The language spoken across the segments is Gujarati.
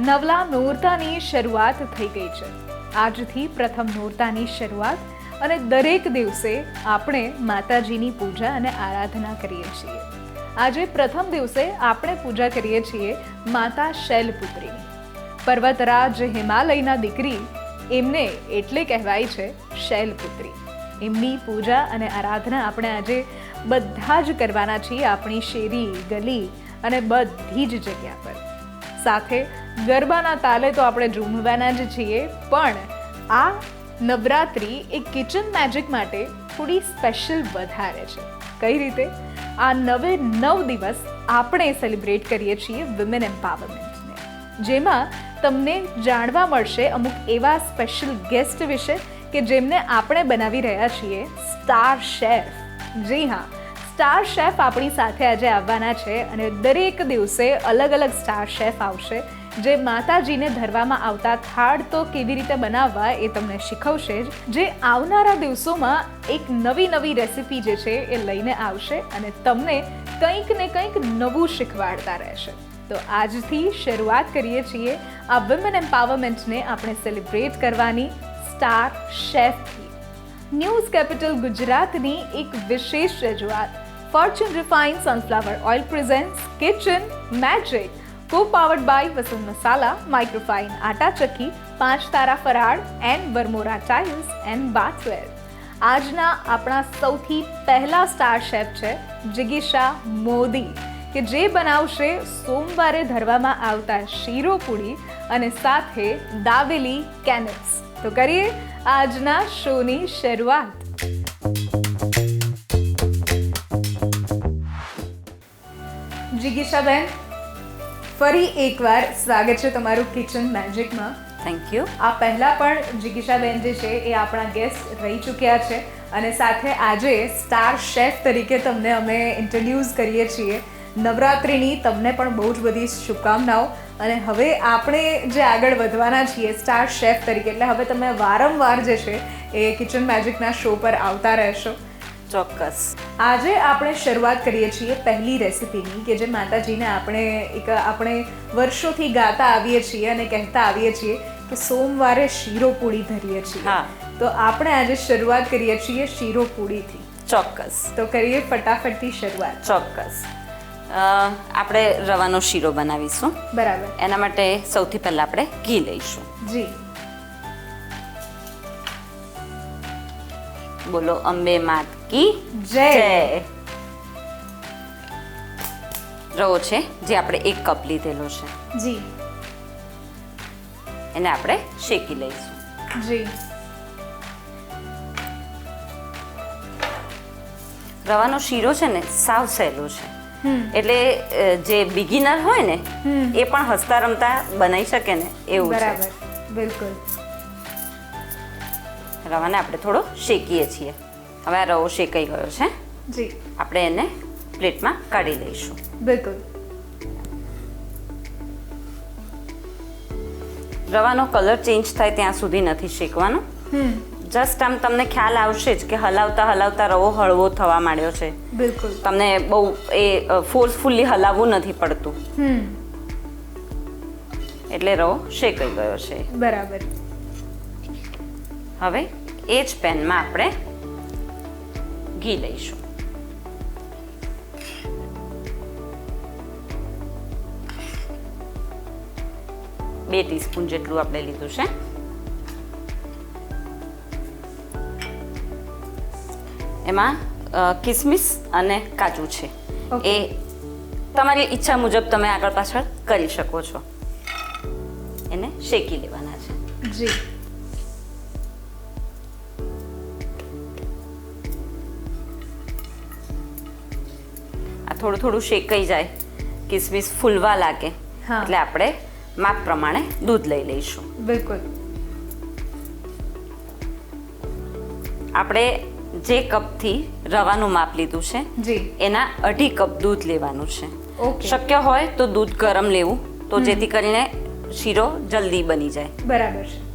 નવલા નોરતાની શરૂઆત થઈ ગઈ છે. આજથી પ્રથમ નોરતાની શરૂઆત અને દરેક દિવસે આપણે માતાજીની પૂજા અને આરાધના કરીએ છીએ. આજે પ્રથમ દિવસે આપણે પૂજા કરીએ છીએ માતા શૈલપુત્રીની. પર્વતરાજ હિમાલયના દીકરી એમને એટલે કહેવાય છે શૈલપુત્રી. એમની પૂજા અને આરાધના આપણે આજે બધા જ કરવાના છીએ આપણી શેરી, ગલી અને બધી જ જગ્યા પર. સાથે ગરબાના તાલે તો આપણે ઝૂમવાના જ છીએ, પણ આ નવરાત્રિ એ કિચન મેજિક માટે થોડી સ્પેશિયલ વધારે છે. કઈ રીતે? આ નવે નવ દિવસ આપણે સેલિબ્રેટ કરીએ છીએ વિમેન એમ્પાવરમેન્ટને જેમાં તમને જાણવા મળશે અમુક એવા સ્પેશિયલ ગેસ્ટ વિશે કે જેમને આપણે બનાવી રહ્યા છીએ સ્ટાર શેફ જી હા સ્ટાર શેફ આપણી સાથે આજે આવવાના છે અને દરેક દિવસે અલગ અલગ સ્ટાર શેફ આવશે. જે માતાજીને ધરવામાં આવતા થાળ તો કેવી રીતે બનાવવા એ તમને શીખવશે જ. જે આવનારા દિવસોમાં એક નવી નવી રેસિપી જે છે એ લઈને આવશે અને તમને કંઈક ને કંઈક નવું શીખવાડતા રહેશે. તો આજથી શરૂઆત કરીએ છીએ આ વિમેન એમ્પાવરમેન્ટને આપણે સેલિબ્રેટ કરવાની સ્ટાર શેફથી ન્યૂઝ કેપિટલ ગુજરાતની એક વિશેષ રજૂઆત. Fortune refine sunflower oil presents kitchen magic co powered by Vasant masala microfine atta Chakki Panch Tara Faral and Varmora tiles and bathware આજના આપણા સૌથી પહેલા સ્ટાર શેફ છે જિગીશા મોદી, કે જે બનાવશે સોમવારે ધરવામાં આવતા શીરો અને સાથે દાવેલી કેનેટ્સ. તો કરીએ આજના શોની શરૂઆત. જિગીશાબેન ફરી એકવાર સ્વાગત છે તમારું કિચન મેજિકમાં થેન્ક યુ આ પહેલા પણ જિગીશાબેન જે છે એ આપણા ગેસ્ટ રહી ચૂક્યા છે અને સાથે આજે સ્ટાર શેફ તરીકે તમને અમે ઇન્ટ્રોડ્યુસ કરીએ છીએ. નવરાત્રિની તમને પણ બહુ જ બધી શુભકામનાઓ. અને હવે આપણે જે આગળ વધવાના છીએ સ્ટાર શેફ તરીકે એટલે હવે તમે વારંવાર જે છે એ કિચન મેજિકના શો પર આવતા રહેશો. ચોક્કસ. આજે આપણે શરૂઆત કરીએ છીએ પહેલી રેસિપીની કે જે માતાજીને આપણે એક આપણે વર્ષોથી ગાતા આવીએ છીએ અને કહેતા આવીએ છીએ કે સોમવારે શીરો ધરીએ છીએ. હા. તો આપણે આજે શરૂઆત કરીએ છીએ શીરો પૂડીથી ચોક્કસ. તો કરીએ ફટાફટથી શરૂઆત. ચોક્કસ. આપણે રવાનો શીરો બનાવીશું. બરાબર. એના માટે સૌથી પહેલાં આપણે ઘી લઈશું. જી. બોલો અંબે માત કી જય. રવો છે જે આપણે એક કપ લીધેલો છે. જી. એને આપણે શેકી લઈશું. જી. રવાનો શીરો છે ને સાવ સહેલો છે. એટલે જે બિગિનર હોય ને એ પણ હસતા રમતા બનાવી શકે ને એવું છે. બરાબર બિલકુલ. રવાને આપણે થોડો શેકીએ છીએ. હવે આ રવો શેકાઈ ગયો છે. જી. આપણે એને પ્લેટમાં કાઢી લઈશું. બિલકુલ. રવાનો કલર ચેન્જ થાય ત્યાં સુધી નથી શેકવાનો. જસ્ટ આમ તમને ખ્યાલ આવશે જ કે હલાવતા હલાવતા રવો હળવો થવા માંડ્યો છે. બિલકુલ. તમને બહુ એ ફોર્સફુલ્લી હલાવવું નથી પડતું. એટલે રવો શેકાઈ ગયો છે. બરાબર. હવે એ જ પેનમાં આપણે ઘી લઈશું. બે ટીસ્પૂન જેટલું આપણે લીધું છે. એમાં કિસમિસ અને કાજુ છે. એ તમારી ઈચ્છા મુજબ તમે આગળ પાછળ કરી શકો છો. એને શેકી લેવાના છે. જી. થોડું થોડું શેકાઈ જાય. કિસમિસ ફૂલવા લાગે. એટલે આપણે માપ પ્રમાણે દૂધ લઈ લઈશું. બિલકુલ. આપણે જે કપથી રવાનું માપ લીધું છે એના અઢી કપ દૂધ લેવાનું છે. શક્ય હોય તો દૂધ ગરમ લેવું તો જેથી કરીને શીરો જલ્દી બની જાય. બરાબર છે.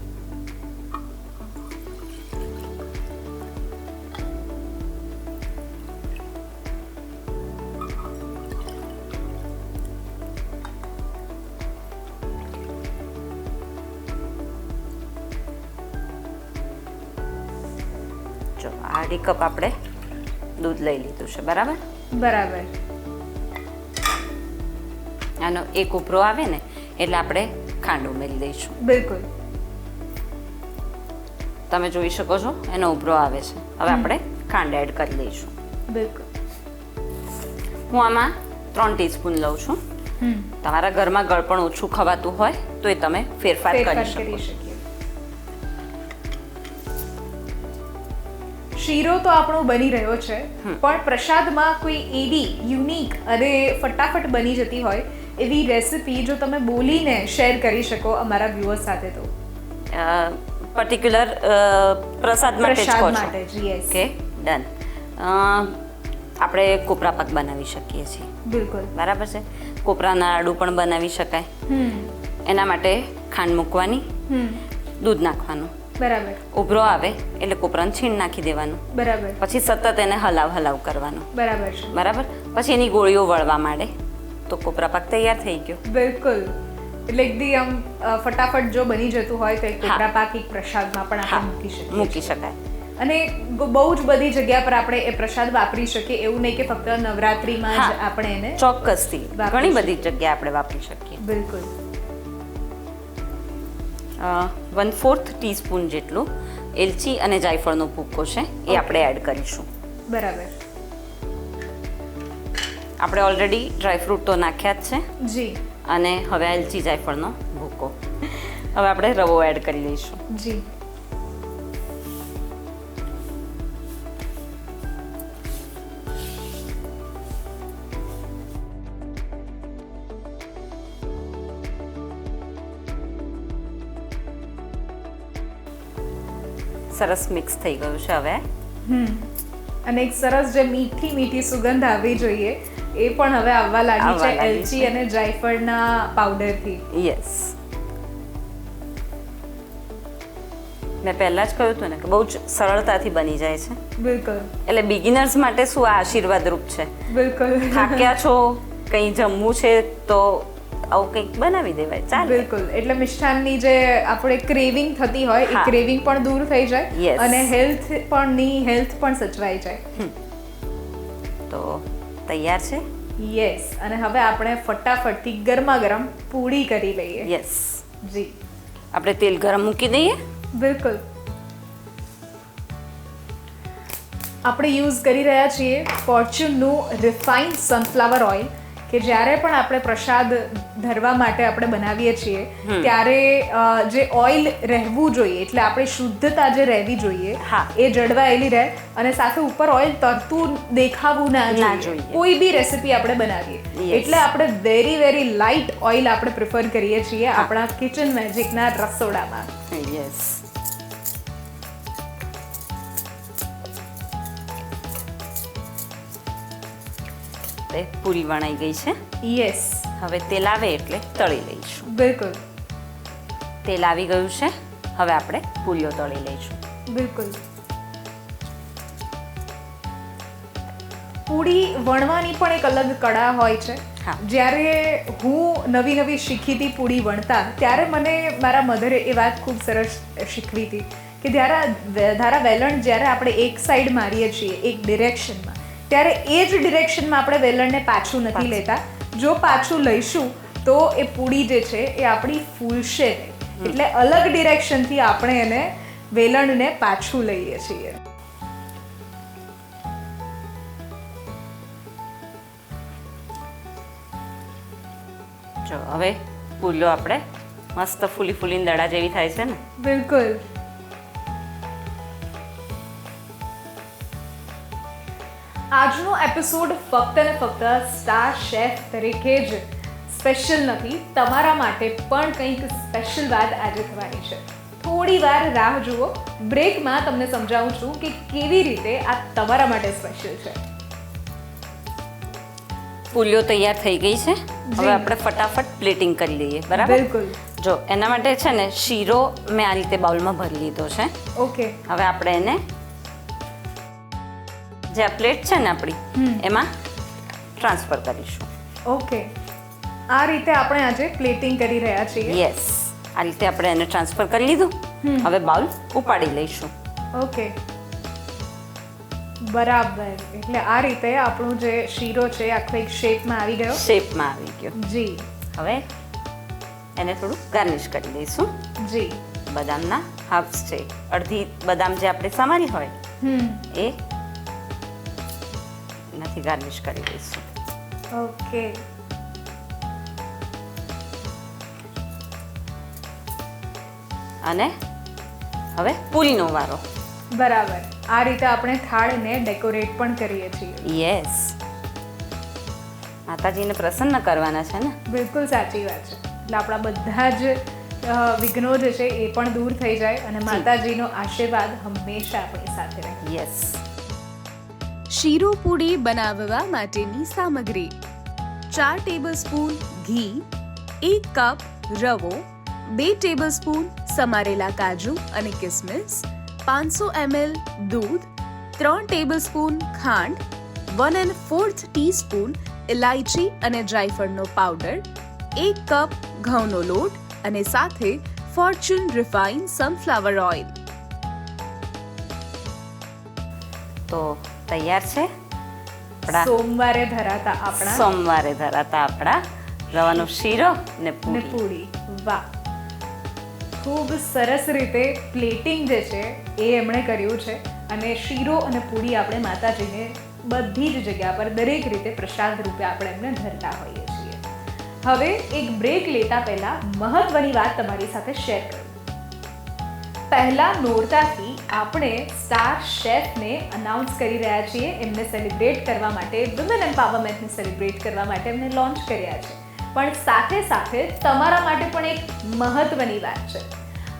અઢી કપ આપણે દૂધ લઈ લીધું છે બરાબર? બરાબર. આનો એક ઉભરો આવે ને એટલે આપણે ખાંડ ઉમેરી દઈશું. બિલકુલ. તમે જોઈ શકો છો એનો ઉભરો આવે છે. હવે આપણે ખાંડ એડ કરી દઈશું. બિલકુલ. હું આમાં ત્રણ ટીસ્પૂન લઉં છું. તમારા ઘરમાં ગળપણ ઓછું ખવાતું હોય તો એ તમે ફેરફાર ફેરફાર કરી શકો શીરો તો આપણો બની રહ્યો છે પણ પ્રસાદમાં કોઈ એવી યુનિક અને ફટાફટ બની જતી હોય એવી રેસિપી જો તમે બોલીને શેર કરી શકો અમારા વ્યુઅર્સ સાથે તો. પર્ટિક્યુલર પ્રસાદ માટે માટે ઓકે ડન આપણે કોપરા પાક બનાવી શકીએ છીએ. બિલકુલ. બરાબર છે? કોપરાના લાડુ પણ બનાવી શકાય. હમ. એના માટે ખાંડ મૂકવાની. દૂધ નાખવાનું. બરાબર. ઉભરો આવે એટલે કોપરાનું છીણ નાખી દેવાનું. બરાબર. પછી સતત એને હલાવ હલાવ કરવાનું. બરાબર. છે બરાબર? પછી એની ગોળીઓ વળવા માંડે. તો કોપરા પાક તૈયાર થઈ ગયો. બિલકુલ. એટલે એકદમ આમ ફટાફટ જો બની જતું હોય તો એક કોપરા પાક એક પ્રસાદમાં પણ આપણે મૂકી શકીએ મૂકી શકાય. અને બહુ જ બધી જગ્યા પર આપણે એ પ્રસાદ વાપરી શકીએ. એવું નહીં કે ફક્ત નવરાત્રીમાં જ આપણે એને ચોક્કસથી. ઘણી બધી જગ્યાએ આપણે વાપરી શકીએ. બિલકુલ. વન ફોર્થ ટીસ્પૂન જેટલું એલચી અને જાયફળનો ભૂકો છે એ આપણે એડ કરીશું. બરાબર. આપણે ઓલરેડી ડ્રાયફ્રૂટ તો નાખ્યા જ છે. જી. અને હવે એલચી જાયફળનો ભૂકો. હવે આપણે રવો એડ કરી લઈશું. જી. સરસ મિક્સ થઈ ગયું છે હવે. અને એક સરસ જે મીઠી મીઠી સુગંધ આવવી જોઈએ એ પણ હવે આવવા લાગી છે એલચી અને જાયફળના પાવડરથી યસ મેં પહેલાં જ કહ્યું હતું ને કે બહુ જ સરળતાથી બની જાય છે. બિલકુલ. એટલે બિગિનર્સ માટે શું આ આશીર્વાદરૂપ છે? બિલકુલ. થાક્યા છો? કંઈ જમવું છે તો આવું કંઈક બનાવી દેવાય ચાલે. બિલકુલ. એટલે મિષ્ઠાનની જે આપણે ક્રેવિંગ થતી હોય એ ક્રેવિંગ પણ દૂર થઈ જાય અને હેલ્થ પણ ની હેલ્થ પણ સચવાઈ જાય. તો તૈયાર છે? યસ અને હવે આપણે ફટાફટથી ગરમા ગરમ પૂરી કરી લઈએ. યસ જી. આપણે તેલ ગરમ મૂકી દઈએ? બિલકુલ. આપણે યુઝ કરી રહ્યા છીએ ફોર્ચ્યુનનું રિફાઇન્ડ સનફ્લાવર ઓઇલ કે જ્યારે પણ આપણે પ્રસાદ ધરવા માટે આપણે બનાવીએ છીએ ત્યારે જે ઓઇલ રહેવું જોઈએ એટલે આપણે શુદ્ધતા જે રહેવી જોઈએ. એ જળવાયેલી રહે અને સાથે ઉપર ઓઇલ તરતું દેખાવું ના જોઈએ. કોઈ બી રેસીપી આપણે બનાવીએ. એટલે આપણે વેરી વેરી લાઇટ ઓઇલ આપણે પ્રિફર કરીએ છીએ આપણા કિચન મેજિકના રસોડામાં. યસ પૂરી વણાઈ ગઈ છે. યસ હવે તેલ આવે એટલે તળી લઈશું. બિલકુલ. તેલ આવી ગયું છે. હવે આપણે પૂરીઓ તળી લઈશું. બિલકુલ. પૂરી વણવાની પણ એક અલગ કળા હોય છે. હા. જ્યારે હું નવી નવી શીખી હતી પૂડી વણતા ત્યારે મને મારા મધરે એ વાત ખૂબ સરસ શીખવી હતી કે જ્યારે ધારા વેલણ જ્યારે આપણે એક સાઈડ મારીએ છીએ એક ડિરેક્શનમાં ત્યારે એ જ ડિરેક્શનમાં આપણે વેલણને પાછું નથી લેતા. જો પાછું લઈશું તો એ પૂડી જે છે એ આપણી ફૂલશે એટલે અલગ ડિરેક્શનથી આપણે એને વેલણને પાછું લઈએ છીએ. જો હવે ફૂલો આપણે મસ્ત ફૂલી ફૂલીને દડા જેવી થાય છે ને? બિલકુલ. એપિસોડ ફક્ત ને ફક્ત સ્ટાર શેફ તરીકે જ સ્પેશિયલ નથી તમારા માટે પણ કંઈક સ્પેશિયલ વાત આજે થવાની છે. થોડી વાર રાહ જુઓ બ્રેકમાં તમને સમજાવું છું કે કેવી રીતે આ તમારા માટે સ્પેશિયલ છે. પુલિયો તૈયાર થઈ ગઈ છે. હવે આપણે ફટાફટ પ્લેટિંગ કરી લઈએ બરાબર? બિલકુલ. જો એના માટે છે ને શીરો મેં આ રીતે બાઉલમાં ભરી લીધો છે. ઓકે. હવે આપણે એને જે આ પ્લેટ છે ને આપણી એમાં ટ્રાન્સફર કરીશું. ઓકે. આ રીતે આપણે આજે પ્લેટિંગ કરી રહ્યા છીએ. યસ આ રીતે આપણે એને ટ્રાન્સફર કરી લીધું. હવે બાઉલ ઉપાડી લઈશું. ઓકે. બરાબર. એટલે આ રીતે આપણું જે શીરો છે આખો એક શેપમાં આવી ગયો. શેપમાં આવી ગયો. જી. હવે એને થોડું ગાર્નિશ કરી દઈશું. જી. બદામના હાફ્સ છે. અડધી બદામ જે આપણે સમારી હોય હમ. એ એનાથી ગાર્નિશ કરી દઈશું. ઓકે. અને હવે પૂરીનો વારો. બરાબર. આ રીતે આપણે થાળને ડેકોરેટ પણ કરીએ છીએ. યસ. માતાજીને પ્રસન્ન કરવાના છે ને? બિલકુલ સાચી વાત છે. એટલે આપણા બધા જ વિઘ્નો જે છે એ પણ દૂર થઈ જાય અને માતાજીનો આશીર્વાદ હંમેશા આપણી સાથે રહે. યસ. શીરો પૂડી બનાવવા માટેની સામગ્રી. ચાર ટેબલસ્પૂન ઘી, એક કપ રવો, બે ટેબલસ્પૂન સમારેલા કાજુ અને કિસમિસ, પાંચસો એમએલ દૂધ, ત્રણ ટેબલસ્પૂન ખાંડ, વન એન્ડ ફોર્થ ટીસ્પૂન ઇલાયચી અને જાયફળનો પાવડર, એક કપ ઘઉંનો લોટ અને સાથે ફોર્ચ્યુન રિફાઇન સનફ્લાવર ઓઇલ. તો તૈયાર છે. આપણા સોમવારે ધરાતા આપણા સોમવારે ધરાતા આપણા રવાનો શીરો ને પૂરી. વાહ. ખૂબ સરસ રીતે પ્લેટિંગ જે છે એ એમણે કર્યું છે અને શીરો અને પૂરી આપણે માતાજીને બધી જ જગ્યા પર દરેક રીતે પ્રસાદ રૂપે આપણે એમને ધરતા હોઈએ છીએ. હવે એક બ્રેક લેતા પહેલા મહત્વની વાત તમારી સાથે શેર કરું. પહેલા નોરતાથી આપણે સ્ટાર શેફને અનાઉન્સ કરી રહ્યા છીએ એમને સેલિબ્રેટ કરવા માટે વુમેન એમ્પાવરમેન્ટને સેલિબ્રેટ કરવા માટે એમને લોન્ચ કર્યા છે. પણ સાથે સાથે તમારા માટે પણ એક મહત્વની વાત છે.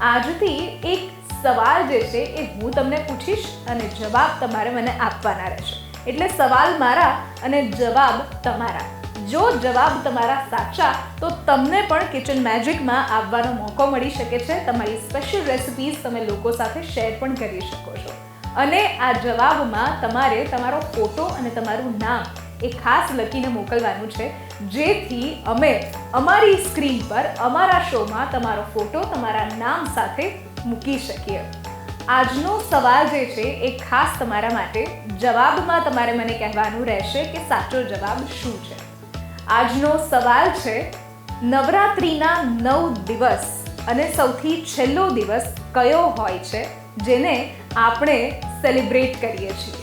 આજથી એક સવાલ જે છે એ હું તમને પૂછીશ અને જવાબ તમારે મને આપવાના રહેશે. એટલે સવાલ મારા અને જવાબ તમારા. જો જવાબ તમારા સાચા, તો તમને પણ કિચન મેજિકમાં આવવાનો મોકો મળી શકે છે. તમારી સ્પેશિયલ રેસિપીઝ તમે લોકો સાથે શેર પણ કરી શકો છો. અને આ જવાબમાં તમારે તમારો ફોટો અને તમારું નામ એ ખાસ લખીને મોકલવાનું છે. જેથી અમે અમારી સ્ક્રીન પર, અમારા શોમાં તમારો ફોટો તમારા નામ સાથે મૂકી શકીએ. આજનો સવાલ જે છે એ ખાસ તમારા માટે જવાબમાં તમારે મને કહેવાનું રહેશે કે સાચો જવાબ શું છે? આજનો સવાલ છે, નવરાત્રિના નવ દિવસ અને સૌથી છેલ્લો દિવસ કયો હોય છે, જેને આપણે સેલિબ્રેટ કરીએ છીએ?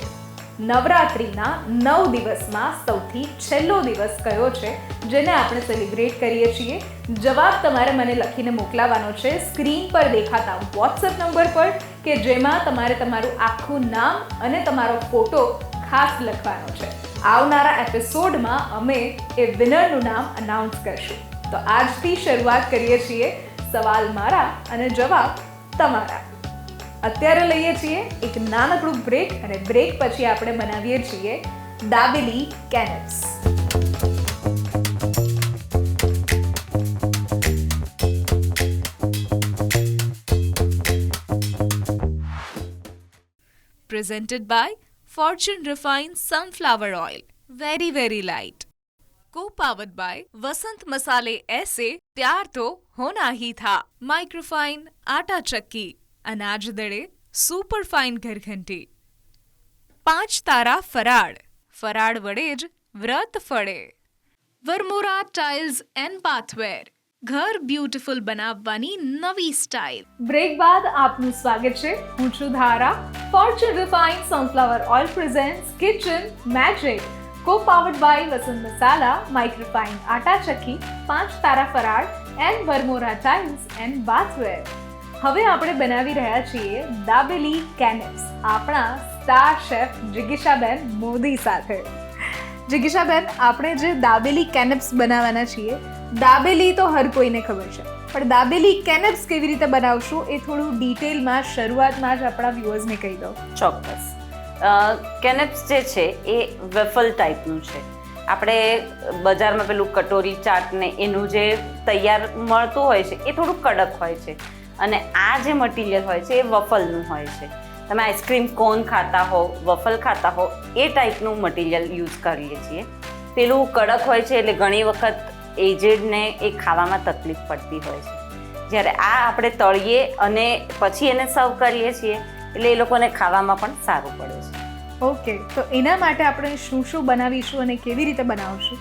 નવરાત્રિના નવ દિવસમાં સૌથી છેલ્લો દિવસ કયો છે, જેને આપણે સેલિબ્રેટ કરીએ છીએ? જવાબ તમારે મને લખીને મોકલાવાનો છે. સ્ક્રીન પર દેખાતા વોટ્સઅપ નંબર પર, કે જેમાં તમારે તમારું આખું નામ અને તમારો ફોટો ખાસ લખવાનો છે. આવનારા એપિસોડમાં અમે એ વિનરનું નામ અનાઉન્સ કરશું. તો આજથી શરૂઆત કરીએ છીએ સવાલ મારા અને જવાબ તમારા. અત્યારે લઈએ છીએ એક નાનકડું બ્રેક અને બ્રેક પછી આપણે બનાવીએ છીએ dabeli કેનેટ્સ presented by Fortune Refined Sunflower Oil. Very, very light. Co-powered by वसंत मसाले ऐसे प्यार तो होना ही था माइक्रोफाइन आटा चक्की अनाज दड़े सुपर फाइन घरघंटी પાંચ તારા ફરાળ ફરાળ વડે જ વ્રત ફળે વરમોરા ટાઇલ્સ એન્ડ બાથવેર ઘર બ્યુટીફુલ બનાવવાની નવી સ્ટાઇલ બ્રેક બાદ આપનું સ્વાગત છે હું છું Dhara Fortune refine sunflower oil presents kitchen magic co powered by Vasant masala microfine atta Chakki Panch Tara Faral and Varmora tiles and bathware હવે આપણે બનાવી રહ્યા છીએ દાબેલી કેનેટ્સ આપણા સ્ટાર શેફ જિગીશાબેન મોદી સાથે જિગીશાબેન આપણે જે દાબેલી કેનેપ્સ બનાવવાના છીએ, દાબેલી તો હર કોઈને ખબર છે. પણ દાબેલી કેનેપ્સ કેવી રીતે બનાવશું એ થોડું ડિટેલમાં, શરૂઆતમાં જ આપણા વ્યુઅર્સને કહી દો ચોક્કસ. કેનેપ્સ જે છે એ વેફલ ટાઈપનું છે. આપણે બજારમાં પેલું કટોરી ચાટ ને એનું જે તૈયાર મળતું હોય છે એ થોડું કડક હોય છે. અને આ જે મટીરિયલ હોય છે એ વફલનું હોય છે. તમે આઈસ્ક્રીમ કોન ખાતા હો વફલ ખાતા હો એ ટાઈપનું મટીરિયલ યુઝ કરીએ છીએ. પેલું કડક હોય છે એટલે ઘણી વખત એજેડને એ ખાવામાં તકલીફ પડતી હોય છે. જ્યારે આ આપણે તળીએ અને પછી એને સર્વ કરીએ છીએ એટલે એ લોકોને ખાવામાં પણ સારું પડે છે. ઓકે તો એના માટે આપણે શું શું બનાવીશું અને કેવી રીતે બનાવશું?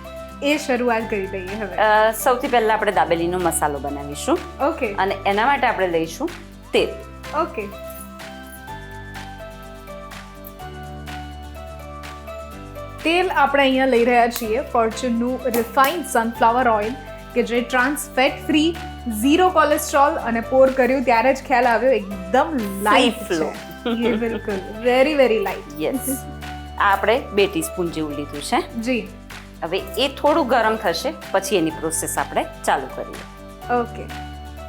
એ શરૂઆત કરી દઈએ હવે. સૌથી પહેલાં આપણે દાબેલીનો મસાલો બનાવીશું. ઓકે. અને એના માટે આપણે લઈશું તેલ. ઓકે. તેલ આપણે અહીંયા લઈ રહ્યા છીએ ફોર્ચ્યુનનું રિફાઇન્ડ સનફ્લાવર ઓઇલ કે જે trans fat free zero cholesterol અને પોર કર્યું ત્યારે જ ખ્યાલ આવ્યો એકદમ લાઇટ ફ્લો છે. બિલકુલ. વેરી વેરી લાઇટ યસ આ આપણે બે ટીસ્પૂન જેવું લીધું છે. જી. હવે એ થોડું ગરમ થશે પછી એની પ્રોસેસ આપણે ચાલુ કરીએ. ઓકે.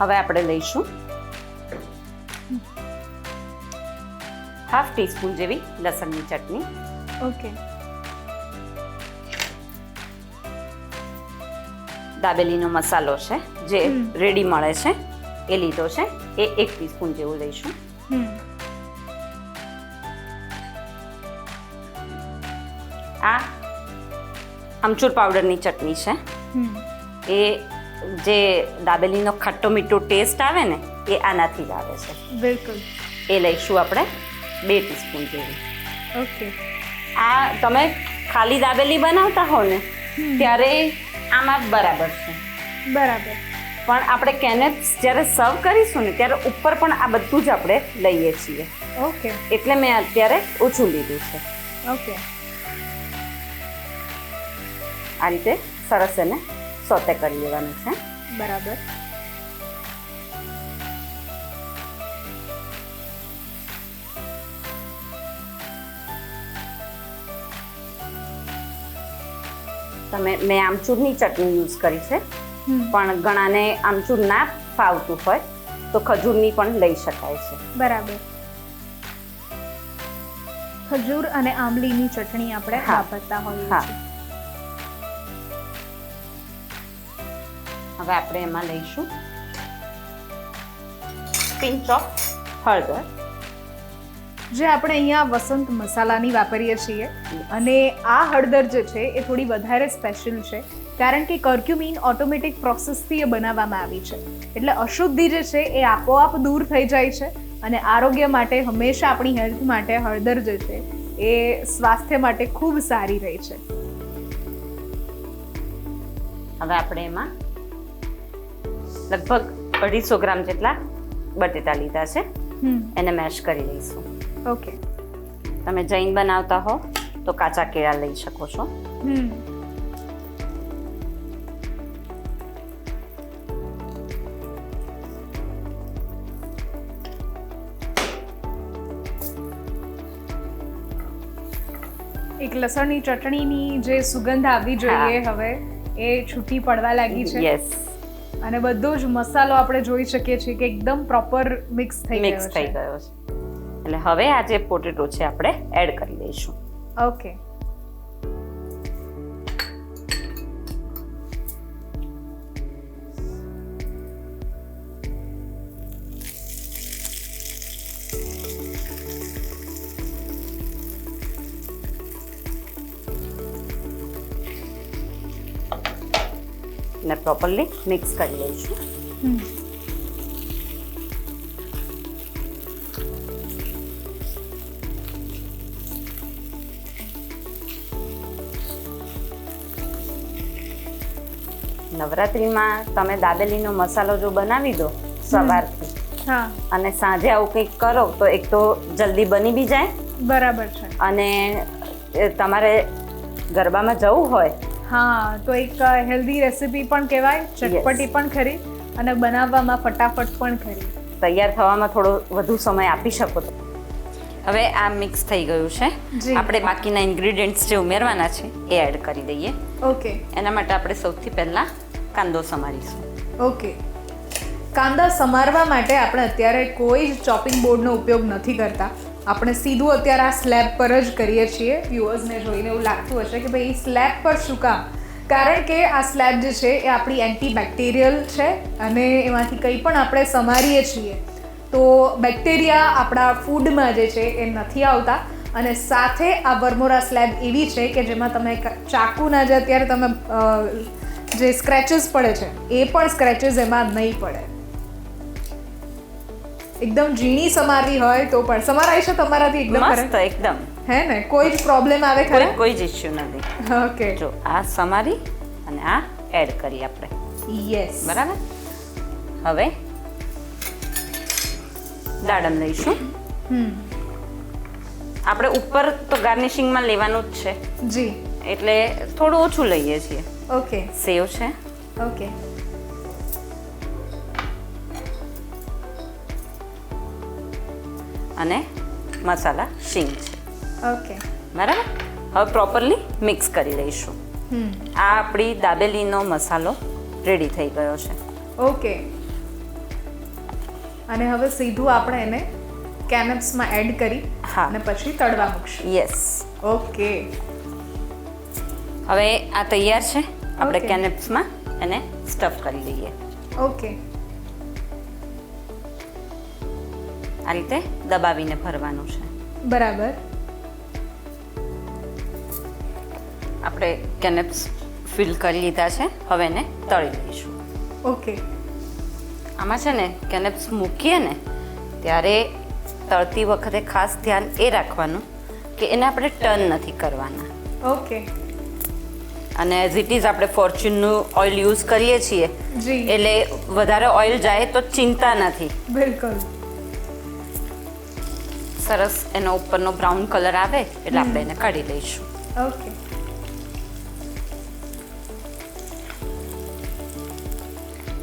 હવે આપણે લઈશું. હાફ ટીસ્પૂન જેવી લસણની ચટણી. ઓકે. દાબેલીનો મસાલો છે જે રેડી મળે છે એ લીધો છે. એ એક ટીસ્પૂન જેવું લઈશું. આ આમચૂર પાવડરની ચટણી છે. એ જે દાબેલીનો ખટ્ટો મીઠો ટેસ્ટ આવે ને એ આનાથી જ આવે છે. બિલકુલ. એ લઈશું આપણે બે ટીસ્પૂન જેવી. ઓકે. આ તમે ખાલી દાબેલી બનાવતા હો ને ત્યારે આમાં બરાબર છે. બરાબર. પણ આપણે કેનેપ્સ જ્યારે સર્વ કરીશું ને ત્યારે ઉપર પણ આ બધું જ આપણે લઈએ છીએ. ઓકે. એટલે મેં અત્યારે ઓછું લીધું છે. ઓકે. આ રીતે સરસ એને સોતે કરી લેવાનું છે. બરાબર. તમે મેં આમચૂરની ચટણી યુઝ કરી છે. પણ ઘણાને આમચૂર ના ફાવતું હોય તો ખજૂરની પણ લઈ શકાય છે. બરાબર. ખજૂર અને આંબલીની ચટણી આપણે. વાપરતા હોઈએ હા. છીએ. હવે આપણે એમાં લઈશું. પિંચ ઓફ હળદર. જે આપણે અહીંયા વસંત મસાલાની વાપરીએ છીએ. અને આ હળદર જે છે એ થોડી વધારે સ્પેશિયલ છે. કારણ કે કર્ક્યુમિન ઓટોમેટિક પ્રોસેસથી એ બનાવવામાં આવી છે. એટલે અશુદ્ધિ જે છે એ આપોઆપ દૂર થઈ જાય છે. અને આરોગ્ય માટે હંમેશા આપણી હેલ્થ માટે હળદર જે છે એ સ્વાસ્થ્ય માટે ખૂબ સારી રહી છે. હવે આપણે એમાં લગભગ અઢીસો ગ્રામ જેટલા બટેટા લીધા છે. એને મેશ કરી લઈશું. ઓકે તમે જૈન બનાવતા હો તો કાચા કેળા લઈ શકો છો. એક લસણની ચટણીની જે સુગંધ આવવી જોઈએ હવે એ છૂટી પડવા લાગી છે. યસ અને બધો જ મસાલો આપણે જોઈ શકીએ છીએ કે એકદમ પ્રોપર મિક્સ થઈ મિક્સ થઈ ગયો છે. એટલે હવે આ જે પોટેટો છે આપણે એડ કરી દઈશું ઓકે. ને પ્રોપરલી મિક્સ કરી લઈશું. નવરાત્રિમાં તમે દાબેલીનો મસાલો જો બનાવી દો સવારથી હા. અને સાંજે આવું કંઈક કરો તો એક તો જલ્દી બની બી જાય. બરાબર છે. અને તમારે ગરબામાં જવું હોય. હા તો એક હેલ્ધી રેસિપી પણ કહેવાય ચટપટી પણ ખરી અને બનાવવામાં ફટાફટ પણ ખરી. તૈયાર થવામાં થોડો વધુ સમય આપી શકો તો. હવે આ મિક્સ થઈ ગયું છે. આપણે બાકીના ઇન્ગ્રેડિયન્ટ્સ જે ઉમેરવાના છે એ એડ કરી દઈએ. ઓકે. એના માટે આપણે સૌથી પહેલાં કાંદો સમારીશું. ઓકે. કાંદા સમારવા માટે આપણે અત્યારે કોઈ જ ચોપિંગ બોર્ડનો ઉપયોગ નથી કરતા. આપણે સીધું અત્યારે આ સ્લેબ પર જ કરીએ છીએ. વ્યુઅર્સને જોઈને એવું લાગતું હશે કે ભાઈ સ્લેબ પર શું કામ? કારણ કે આ સ્લેબ જે છે, એ આપણી એન્ટી બેક્ટેરિયલ છે અને એમાંથી કંઈ પણ આપણે સમારીએ છીએ. તો બેક્ટેરિયા આપણા ફૂડમાં જે છે, એ નથી આવતા. અને સાથે આ વરમોરા સ્લેબ એવી છે કે જેમાં તમે ચાકુના જે અત્યારે તમે જે સ્ક્રેચીસ પડે છે એ પણ સ્ક્રેચીસ એમાં નહીં પડે. એકદમ ઝીણી સમારવી હોય તો પણ સમારાય છે તમારાથી એકદમ મસ્ત? એકદમ. હે ને? કોઈ જ પ્રોબ્લેમ આવે ખરે? કોઈ જ ઇશ્યુ નથી. ઓકે. જો આ સમારી અને આ એડ કરીએ આપણે. યસ બરાબર? હવે દાડમ લઈશું. હમ. આપણે ઉપર તો ગાર્નિશિંગમાં લેવાનું જ છે. જી. એટલે થોડું ઓછું લઈએ છીએ. ઓકે સેવ છે ઓકે અને મસાલા શીંગ છે ઓકે બરાબર હવે પ્રોપરલી મિક્સ કરી લઈશું આ આપણી દાબેલીનો મસાલો રેડી થઈ ગયો છે ઓકે અને હવે સીધું આપણે એને કેનપ્સમાં એડ કરી હા. અને પછી તળવા મૂકશું. યસ ઓકે હવે આ તૈયાર છે? આપણે કેનેપ્સમાં એને સ્ટફ કરી દઈએ. ઓકે આ રીતે દબાવીને ભરવાનું છે. બરાબર. આપણે કેનેપ્સ ફિલ કરી લીધા છે. હવે એને તળી લઈશું. ઓકે આમાં છે ને કેનેપ્સ મૂકીએ ને ત્યારે તળતી વખતે ખાસ ધ્યાન એ રાખવાનું કે એને આપણે ટર્ન નથી કરવાના. ઓકે અને એઝ ઇટ ઇઝ આપણે ફોર્ચ્યુનનું ઓઇલ યુઝ કરીએ છીએ એટલે વધારે ઓઇલ જાય તો ચિંતા નથી. બિલકુલ. સરસ એનો ઉપરનો બ્રાઉન કલર આવે એટલે આપણે એને કાઢી લઈશું. ઓકે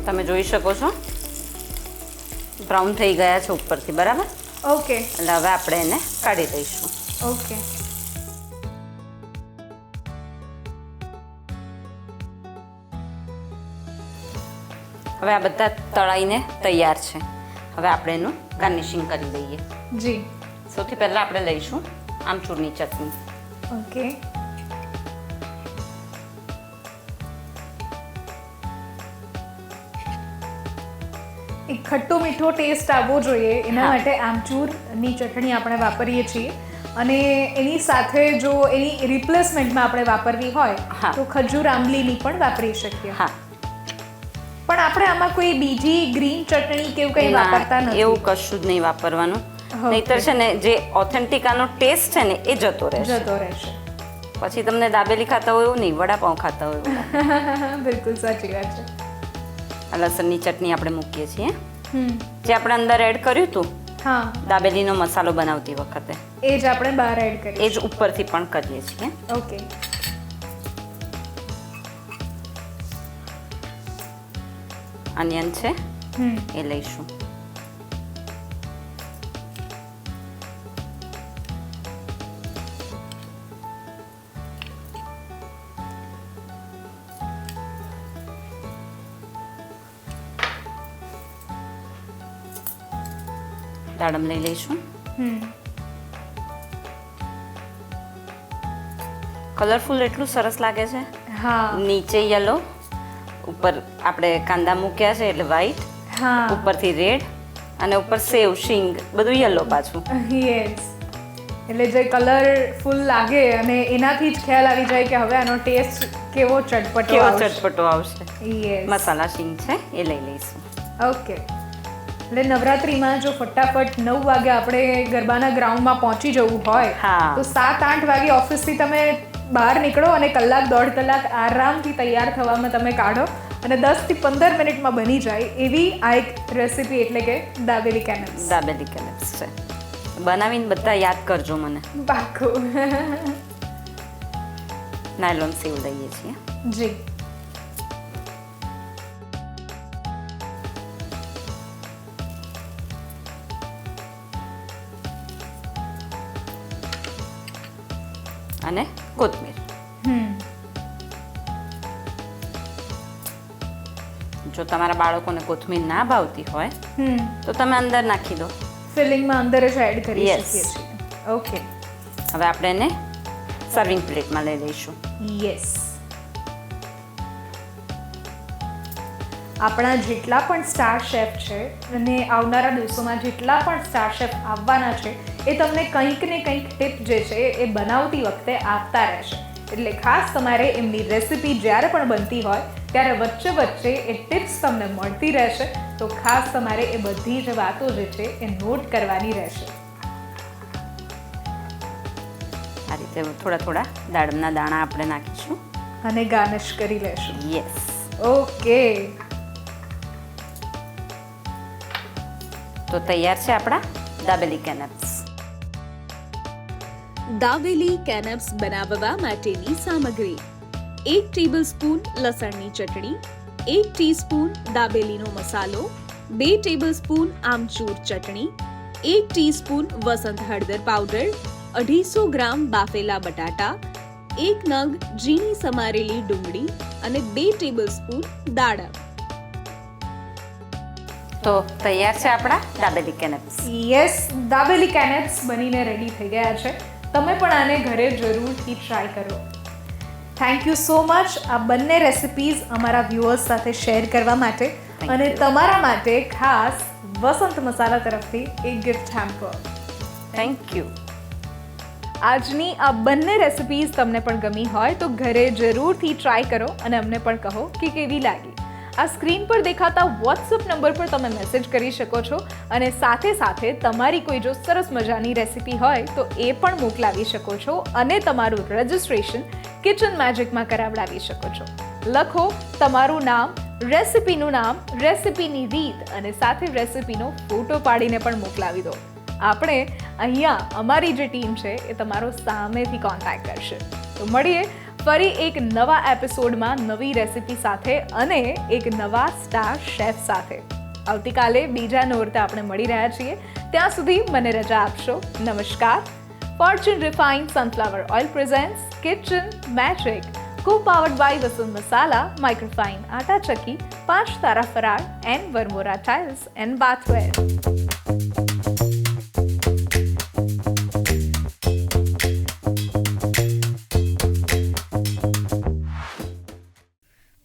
તમે જોઈ શકો છો? બ્રાઉન થઈ ગયા છે ઉપરથી બરાબર? ઓકે એટલે હવે આપણે એને કાઢી લઈશું. ઓકે હવે આ બધા તળાઈને તૈયાર છે. હવે આપણે એનું ગાર્નિશિંગ કરી દઈએ. જી. સૌથી પહેલાં આપણે લઈશું આમચૂરની ચટણી. ઓકે. એક ખટ્ટો મીઠો ટેસ્ટ આવવો જોઈએ. એના માટે આમચૂરની ચટણી આપણે વાપરીએ છીએ. અને એની સાથે જો એની રિપ્લેસમેન્ટમાં આપણે વાપરવી હોય. તો ખજૂર આંબલીની પણ વાપરી શકીએ. હા. પણ આપણે આમાં કોઈ બીજી ગ્રીન ચટણી કે એવું કંઈ વાપરતા નથી. એવું કશું જ નહીં વાપરવાનું. નહીતર છે ને જે ઓથેન્ટિક આનો ટેસ્ટ છે ને એ જતો રહેશે. જતો રહેશે. પછી તમને દાબેલી ખાતા હોય એવું નહીં વડાપાઉં ખાતા હોય બિલકુલ સાચી વાત છે. આ લસણની ચટણી આપણે મૂકીએ છીએ. જે આપણે અંદર એડ કર્યું હતું હા. દાબેલીનો મસાલો બનાવતી વખતે. એ જ આપણે બહાર એડ કરીએ એ જ ઉપરથી પણ કરીએ છીએ. ઓકે અનિયન છે. હમ. એ લઈશું. દાડમ લઈ લઈશું. કલરફુલ એટલું સરસ લાગે છે. હા. નીચે યલો ઉપર આપણે કાંદા મૂક્યા છે એટલે વ્હાઈટ હા. ઉપરથી રેડ અને ઉપર સેવ શીંગ બધું યલો પાછું. યસ એટલે જે કલરફુલ લાગે અને એનાથી જ ખ્યાલ આવી જાય કે હવે આનો ટેસ્ટ કેવો ચટપટો કેવો ચટપટો આવશે. યસ મસાલા શીંગ છે એ લઈ લઈશું. ઓકે એટલે નવરાત્રીમાં જો ફટાફટ નવ વાગે આપણે ગરબાના ગ્રાઉન્ડમાં પહોંચી જવું હોય. તો સાત આઠ વાગે ઓફિસથી તમે બહાર નીકળો અને કલાક દોઢ કલાક આરામથી તૈયાર થવામાં તમે કાઢો. અને દસથી પંદર મિનિટમાં બની જાય એવી આ એક રેસીપી એટલે કે દાબેલી કેનલ્સ દાબેલી કેનેપ્સ છે. બનાવીને બધા યાદ કરજો મને. પાકું નાયલોન સીવ લઈએ છીએ. જી. અને કોથમીર. જો તમારા બાળકોને કોથમીર ના ભાવતી હોય તો તમે અંદર નાખી દો. ફિલિંગમાં અંદર જ એડ કરી શકીએ છીએ. ઓકે હવે આપણે એને સર્વિંગ પ્લેટમાં લઈ લઈશું. યસ આપણા જેટલા પણ સ્ટાર શેફ છે અને આવનારા દિવસોમાં જેટલા પણ સ્ટાર શેફ આવવાના છે એ તમને કંઈક ને કંઈક ટિપ જે છે એ બનાવતી વખતે આપતા રહેશે. એટલે ખાસ તમારે એમની રેસિપી જ્યારે પણ બનતી હોય ત્યારે વચ્ચે વચ્ચે એ ટિપ્સ તમને મળતી રહેશે. તો ખાસ તમારે એ બધી જ વાતો જે છે એ નોટ કરવાની રહેશે. આ રીતે થોડા થોડા દાડમના દાણા આપણે નાખીશું. અને ગાર્નિશ કરી લેશું. યસ ઓકે તો તૈયાર છે આપણા દાબેલી કેનપ્સ દાબેલી કેનપ્સ બનાવવા માટેની સામગ્રી. એક ટેબલ સ્પૂન લસણની ચટણી એક ટીસ્પૂન દાબેલીનો મસાલો બે ટેબલ સ્પૂન આમચૂર ચટણી એક ટીસ્પૂન વસંત હળદર પાવડર અઢીસો ગ્રામ બાફેલા બટાટા એક નગ ઝીણી સમારેલી ડુંગળી અને બે ટેબલ સ્પૂન દાળ તો તૈયાર છે આપણા dabeli canapes yes dabeli canapes બનીને રેડી થઈ ગયા છે. તમે પણ આને ઘરે જરૂરથી ટ્રાય કરો. થેન્ક યુ સો મચ આ બંને રેસિપીઝ અમારા વ્યુઅર્સ સાથે શેર કરવા માટે અને તમારા માટે ખાસ વસંત મસાલા તરફથી એક ગિફ્ટ હેમ્પર થેન્ક યુ આજની આ બંને રેસિપીઝ તમને પણ ગમી હોય તો ઘરે જરૂરથી ટ્રાય કરો અને અમને પણ કહો કે કેવી લાગી. આ સ્ક્રીન પર દેખાતા વોટ્સઅપ નંબર પર તમે મેસેજ કરી શકો છો અને સાથે સાથે તમારી કોઈ જો સરસ મજાની રેસિપી હોય તો એ પણ મોકલાવી શકો છો અને તમારું રજિસ્ટ્રેશન કિચન મેજિકમાં કરાવડાવી શકો છો. લખો તમારું નામ રેસિપીનું નામ રેસિપીની રીત અને સાથે રેસિપીનો ફોટો પાડીને પણ મોકલાવી દો. આપણે અહીંયા અમારી જે ટીમ છે એ તમારો સામેથી કોન્ટેક્ટ કરશે. તો મળીએ ફરી એક નવા એપિસોડમાં નવી રેસિપી સાથે અને એક નવા સ્ટાર શેફ સાથે. આવતીકાલે બીજા નોરતે આપણે મળી રહ્યા છીએ. ત્યાં સુધી મને રજા આપશો. નમસ્કાર. Fortune refined sunflower oil presents kitchen metric co powered by Vasant masala microfine atta Chakki Panch Tara Faral and Varmora tiles and bathware